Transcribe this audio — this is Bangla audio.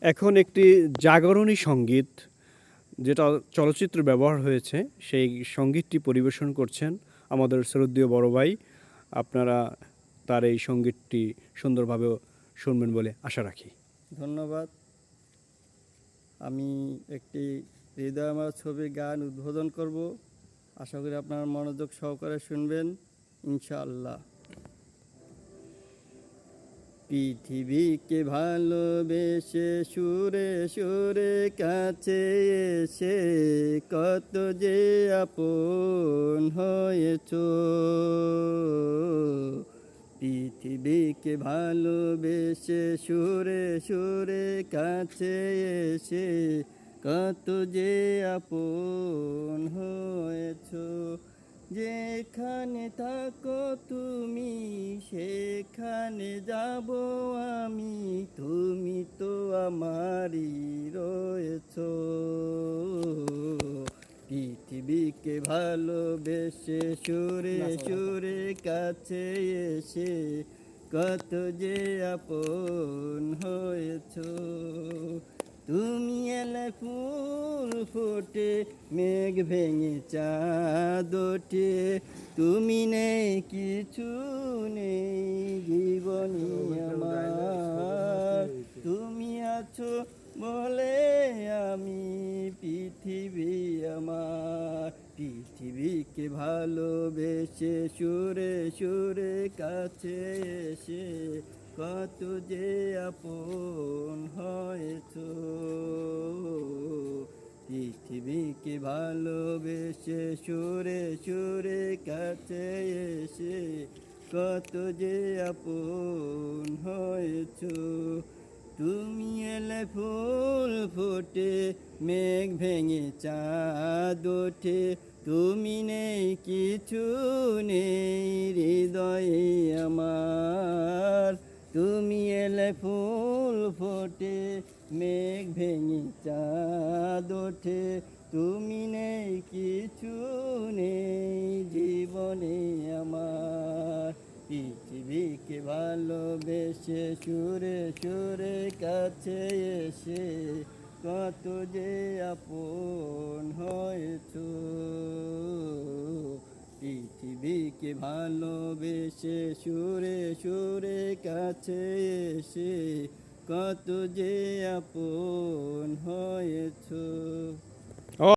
এখন একটি জাগরণী সংগীত যেটা চলচ্চিত্র ব্যবহার হয়েছে, সেই সঙ্গীতটি পরিবেশন করছেন আমাদের শ্রদ্ধীয় বড় ভাই। আপনারা তার এই সঙ্গীতটি সুন্দরভাবে শুনবেন বলে আশা রাখি। ধন্যবাদ। আমি একটি হৃদয় আমার ছবির গান উদ্বোধন করব। আশা করি আপনার মনোযোগ সহকারে শুনবেন। ইনশাআল্লাহ। পৃথিবীকে ভালোবেসে সুরে সুরে কাছে এসে কত যে আপন হয়েছ। পৃথিবীকে ভালোবেসে সুরে সুরে কাছে এসে কত যে আপন হয়েছ। যেখানে থাকো তুমি সেখানে যাব আমি। তুমি তো আমারই রয়েছ। পৃথিবীকে ভালোবেসে সুরে সুরে কাছে এসে কত যে আপন হয়েছ। তুমি এলে ফুল ফোটে, মেঘ ভেঙে চাঁদ তুমি নেই, কিছু নেই জীবনী আমার। তুমি আছো বলে আমি পৃথিবী আমার। পৃথিবীকে ভালোবেসে সুরে সুরে কাছে এসে, কত যে আপন হয়েছ পৃথিবীকে ভালোবেসে সুরে সুরে কাছে এসে কত যে আপন হয়েছ। তুমি এলে ফুল ফোটে, মেঘ ভেঙে চাঁদ ওঠে। তুমি নেই, কিছু নেই, হৃদয়ে আমার। তুমি এলে ফুল ফোটে, মেঘ ভেঙে চাঁদ ওঠে। তুমি নেই, কিছু নেই, জীবনে আমার। পৃথিবীকে ভালোবেসে সুরে সুরে কাছে এসে কত যে আপন হয়েছ। পৃথিবীকে ভালোবেসে সুরে সুরে কাছে এসে কত যে আপন হয়েছ।